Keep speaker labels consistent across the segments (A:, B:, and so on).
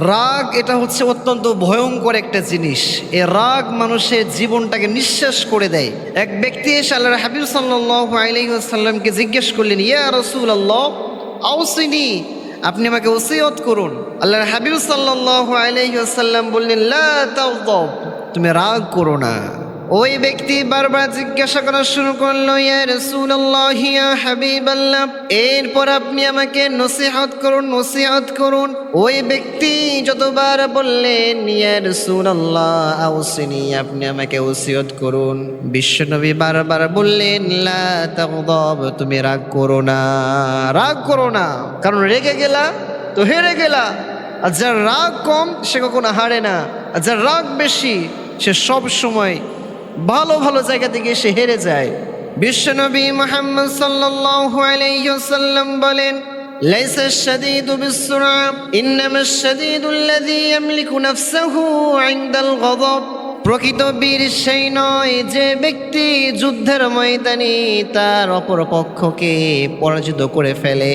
A: রাগ এটা হচ্ছে অত্যন্ত ভয়ঙ্কর একটা জিনিস। এ রাগ মানুষের জীবনটাকে নিঃশ্বাস করে দেয়। এক ব্যক্তি এসে আল্লাহ হাবিব সাল্লাহ আলাইসাল্লামকে জিজ্ঞেস করলেন, ইয়া রসুল আল্লাহ আউসিনি, আপনি আমাকে ওসিয়ত করুন। আল্লাহ হাবিব সাল্লাহ আলাইসাল্লাম বললেন, লা তুমি রাগ করো না। ওই ব্যক্তি বারবার জিজ্ঞাসা করা শুরু করল এরপর আপনি আমাকে নসিহত করুন নসিহত করুন। ওই ব্যক্তি যতবার বললেন আপনি আমাকে ওসিয়ত করুন। বিশ্বনবী বারবার বললেন তুমি রাগ করো না। রাগ করো না? কারণ রেগে গেলা? তো হেরে গেলা? আর যার রাগ কম, সে কখনো হারে না। আর যার রাগ বেশি, সে সব সময় ভালো ভালো জায়গা থেকে সে হেরে যায় বিশ্বনবী মোহাম্মদ সাল্লাল্লাহু আলাইহি ওয়াসাল্লাম বলেন ليس الشديد بالسرعة إنما الشديد الذي يملك نفسه عند الغضب প্রকৃত বীর সেই নয় যে ব্যক্তি যুদ্ধের ময়দানে তার অপর পক্ষকে পরাজিত করে ফেলে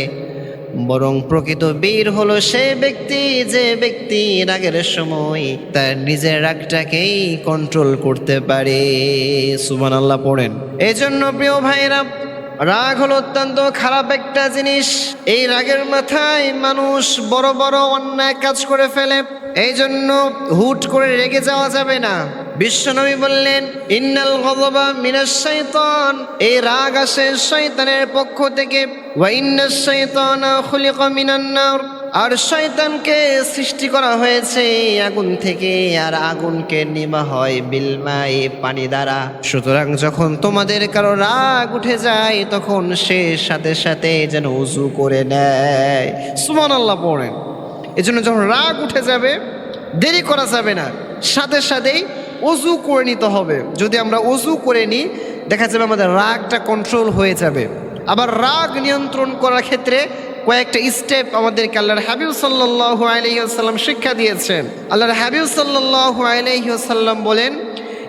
A: বরং প্রকৃত বীর হলো সে ব্যক্তি, যে ব্যক্তি রাগের সময় তার নিজের রাগটাকেই কন্ট্রোল করতে পারে। সুবান আল্লাহ পড়েন। এই জন্য প্রিয় ভাইরা রাগ হলো অত্যন্ত খারাপ একটা জিনিস। এই রাগের মাথায় মানুষ বড় বড় অন্যায় কাজ করে ফেলে। এই জন্য হুট করে রেগে যাওয়া যাবে না। বিশ্বনবী বললেন, ইন্নাল গযবা মিনাশ শাইতান। এই রাগ আসে শয়তানের পক্ষ থেকে। ওয়া ইন্নাশ শাইতানা খুলিকা মিনান নার। আর শয়তানকে সৃষ্টি করা হয়েছে আগুন থেকে, আর আগুনকে নিমা হয় বিলমাই পানি দ্বারা। সুতরাং যখন তোমাদের কারও রাগ উঠে যায়, তখন সে সাথে সাথে যেন উজু করে নেয়। সুমান আল্লাহ পড়েন। এজন্য যখন রাগ উঠে যাবে, দেরি করা যাবে না। সাথে সাথেই অজু করে নিতে হবে। যদি আমরা অজু করে নিই, দেখা যাবে আমাদের রাগটা কন্ট্রোল হয়ে যাবে। আবার রাগ নিয়ন্ত্রণ করার ক্ষেত্রে কয়েকটা স্টেপ আমাদেরকে আল্লাহর হাবিব সাল্লাহ আলহিহাল্লাম শিক্ষা দিয়েছেন। আল্লাহর হাবিব সাল্লাহ আলহিহাল্লাম বলেন,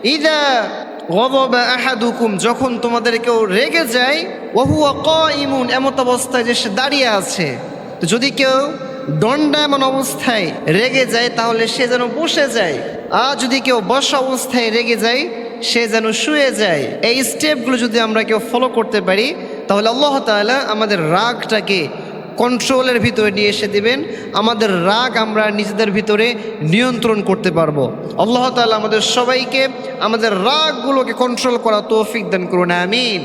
A: ইদা গদবা আহাদুকুম যখন তোমাদের কেউ রেগে যায়, ওহুয়া ক ইমুন এমত অবস্থায় যে সে দাঁড়িয়ে আছে। তো যদি কেউ দণ্ডায়মান অবস্থায় রেগে যায়, তাহলে সে যেন বসে যায়। আর যদি কেউ বসা অবস্থায় রেগে যায়, সে যেন শুয়ে যায়। এই স্টেপগুলো যদি আমরা কেউ ফলো করতে পারি, তাহলে আল্লাহ তাআলা আমাদের রাগটাকে কন্ট্রোলের ভিতরে নিয়ে এসে দিবেন। আমাদের রাগ আমরা নিজেদের ভিতরে নিয়ন্ত্রণ করতে পারব। আল্লাহ তাআলা আমাদের সবাইকে আমাদের রাগগুলোকে কন্ট্রোল করা তৌফিক দান করুন, আমিন।